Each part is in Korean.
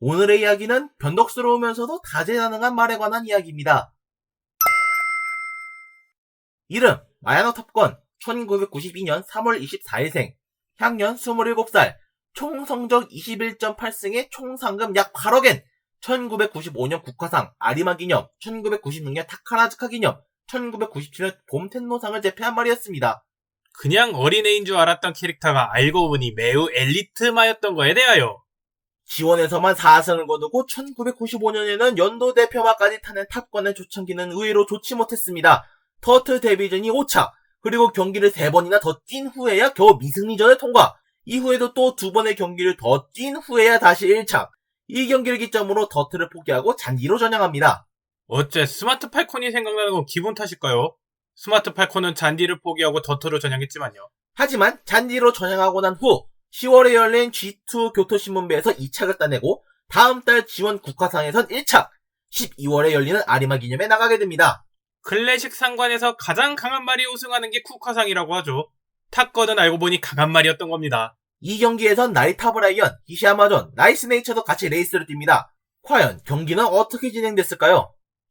오늘의 이야기는 변덕스러우면서도 다재다능한 말에 관한 이야기입니다. 이름 마야노 탑건 1992년 3월 24일생 향년 27살 총 성적 21.8승에 총 상금 약 8억엔 1995년 국화상 아리마 기념 1996년 타카라즈카 기념 1997년 봄 텐노상을 제패한 말이었습니다. 그냥 어린애인 줄 알았던 캐릭터가 알고 보니 매우 엘리트마였던 거에 대하여 지원에서만 4승을 거두고 1995년에는 연도 대표마까지 타는 탑건의 초창기는 의외로 좋지 못했습니다. 터틀 데뷔전이 5차, 그리고 경기를 3번이나 더 뛴 후에야 겨우 미승리전을 통과. 이후에도 또 두 번의 경기를 더 뛴 후에야 다시 1차. 이 경기를 기점으로 더트를 포기하고 잔디로 전향합니다. 어째 스마트 팔콘이 생각나는 건 기분 탓일까요? 스마트 팔콘은 잔디를 포기하고 더트로 전향했지만요. 하지만 잔디로 전향하고 난 후 10월에 열린 G2 교토신문배에서 2착을 따내고 다음 달 지원 국화상에선 1착, 12월에 열리는 아리마 기념에 나가게 됩니다. 클래식 상관에서 가장 강한 말이 우승하는 게 쿠카상이라고 하죠. 탑건은 알고 보니 강한 말이었던 겁니다. 이 경기에선 나이타 브라이언, 히시아마존, 나이스 네이처도 같이 레이스를 뜁니다. 과연 경기는 어떻게 진행됐을까요?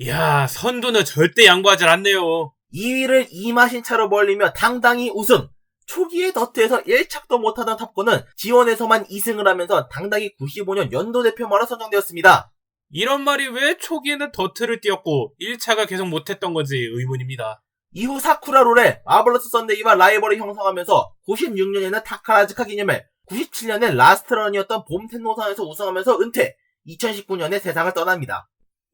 이야, 선두는 절대 양보하지 않네요. 2위를 2마신 차로 벌리며 당당히 우승! 초기에 더트에서 1착도 못하던 탑건은 지원에서만 2승을 하면서 당당히 95년 연도 대표마로 선정되었습니다. 이런 말이 왜 초기에는 더트를 뛰었고 1차가 계속 못했던 건지 의문입니다. 이후 사쿠라 롤에 마블러스 썬데이와 라이벌을 형성하면서 96년에는 타카라즈카 기념회, 97년에 라스트런이었던 봄 텐노상에서 우승하면서 은퇴, 2019년에 세상을 떠납니다.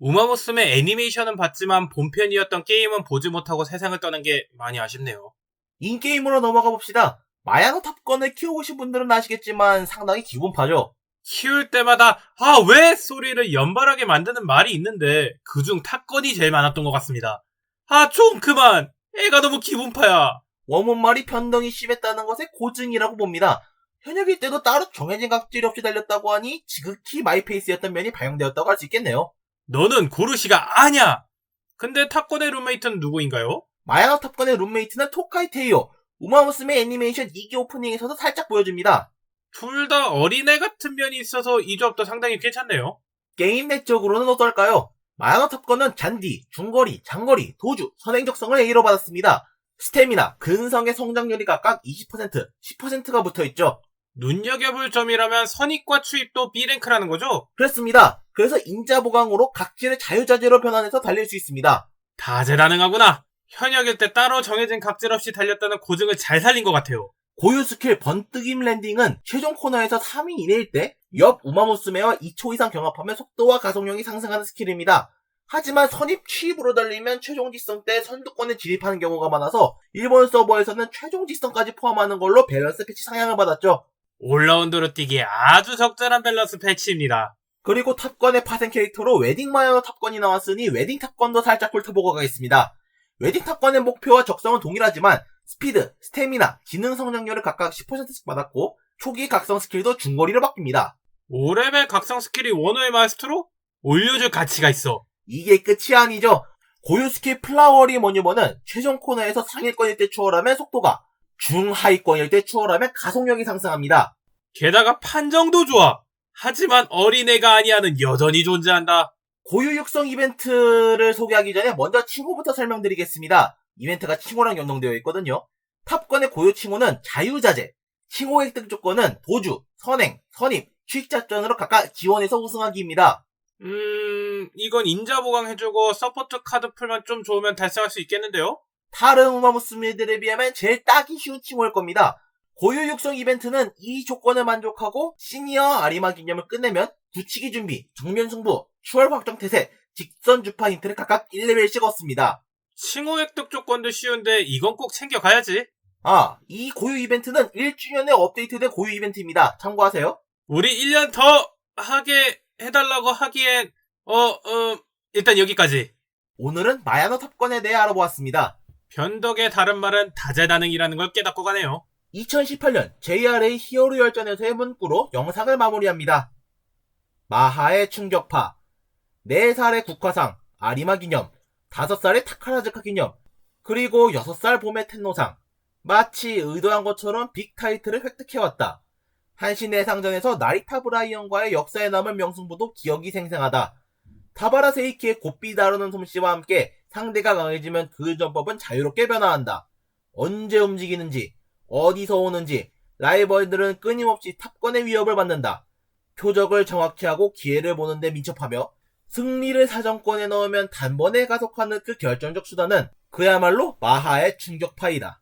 우마무스메 애니메이션은 봤지만 본편이었던 게임은 보지 못하고 세상을 떠난 게 많이 아쉽네요. 인게임으로 넘어가 봅시다. 마야노 탑건을 키워보신 분들은 아시겠지만 상당히 기분파죠. 키울 때마다 아 왜 소리를 연발하게 만드는 말이 있는데 그중 탑건이 제일 많았던 것 같습니다. 아 좀 그만 애가 너무 기분파야. 원문말이 변동이 심했다는 것의 고증이라고 봅니다. 현역일 때도 따로 정해진 각질이 없이 달렸다고 하니 지극히 마이페이스였던 면이 발견되었다고 할 수 있겠네요. 너는 고르시가 아냐. 근데 탑건의 룸메이트는 누구인가요? 마야노 탑건의 룸메이트는 토카이 테이오, 우마무스메 애니메이션 2기 오프닝에서도 살짝 보여줍니다. 둘 다 어린애 같은 면이 있어서 이 조합도 상당히 괜찮네요. 게임 내적으로는 어떨까요? 마야노 탑건은 잔디, 중거리, 장거리, 도주, 선행적성을 A로 받았습니다. 스태미나, 근성의 성장률이 각각 20%, 10%가 붙어있죠. 눈여겨볼 점이라면 선입과 추입도 B랭크라는 거죠? 그렇습니다. 그래서 인자 보강으로 각질을 자유자재로 변환해서 달릴 수 있습니다. 다재다능하구나. 현역일 때 따로 정해진 각질 없이 달렸다는 고증을 잘 살린 것 같아요. 고유 스킬 번뜩임 랜딩은 최종 코너에서 3위 이내일 때 옆 우마무스메와 2초 이상 경합하면 속도와 가속력이 상승하는 스킬입니다. 하지만 선입 취입으로 달리면 최종 지성 때 선두권에 진입하는 경우가 많아서 일본 서버에서는 최종 지성까지 포함하는 걸로 밸런스 패치 상향을 받았죠. 올라운드로 뛰기에 아주 적절한 밸런스 패치입니다. 그리고 탑건의 파생 캐릭터로 웨딩 마이어 탑건이 나왔으니 웨딩 탑건도 살짝 훑어보고 가겠습니다. 웨딩 탑건의 목표와 적성은 동일하지만 스피드, 스태미나, 기능 성장률을 각각 10%씩 받았고 초기 각성 스킬도 중거리로 바뀝니다. 5레벨 각성 스킬이 원호의 마스터로 올려줄 가치가 있어. 이게 끝이 아니죠. 고유 스킬 플라워리 머니버는 최종 코너에서 상위권일 때 추월하면 속도가, 중하위권일 때 추월하면 가속력이 상승합니다. 게다가 판정도 좋아. 하지만 어린애가 아니야는 여전히 존재한다. 고유 육성 이벤트를 소개하기 전에 먼저 칭호부터 설명드리겠습니다. 이벤트가 칭호랑 연동되어 있거든요. 탑건의 고유 칭호는 자유자재, 칭호 획득 조건은 도주, 선행, 선입, 취익작전으로 각각 지원해서 우승하기입니다. 음, 이건 인자 보강 해주고 서포트 카드 풀만 좀 좋으면 달성할 수 있겠는데요? 다른 우마무스미들에 비하면 제일 따기 쉬운 칭호일 겁니다. 고유 육성 이벤트는 이 조건을 만족하고 시니어 아리마 기념을 끝내면 붙이기 준비, 정면 승부, 추월 확정 태세, 직선 주파 힌트를 각각 1레벨씩 얻습니다. 칭호 획득 조건도 쉬운데 이건 꼭 챙겨가야지. 아, 이 고유 이벤트는 1주년에 업데이트된 고유 이벤트입니다. 참고하세요. 우리 1년 더 하게 해달라고 하기엔, 어, 어, 일단 여기까지. 오늘은 마야노 탑건에 대해 알아보았습니다. 변덕의 다른 말은 다재다능이라는 걸 깨닫고 가네요. 2018년 JRA 히어로 열전에서의 문구로 영상을 마무리합니다. 마하의 충격파 4살의 국화상 아리마 기념 5살의 타카라즈카 기념 그리고 6살 봄의 텐노상 마치 의도한 것처럼 빅 타이틀을 획득해왔다. 한신의 상전에서 나리타 브라이언과의 역사에 남은 명승부도 기억이 생생하다. 타바라 세이키의 곱비 다루는 솜씨와 함께 상대가 강해지면 그 전법은 자유롭게 변화한다. 언제 움직이는지 어디서 오는지 라이벌들은 끊임없이 탑건의 위협을 받는다. 표적을 정확히 하고 기회를 보는데 민첩하며 승리를 사정권에 넣으면 단번에 가속하는 그 결정적 수단은 그야말로 마하의 충격파이다.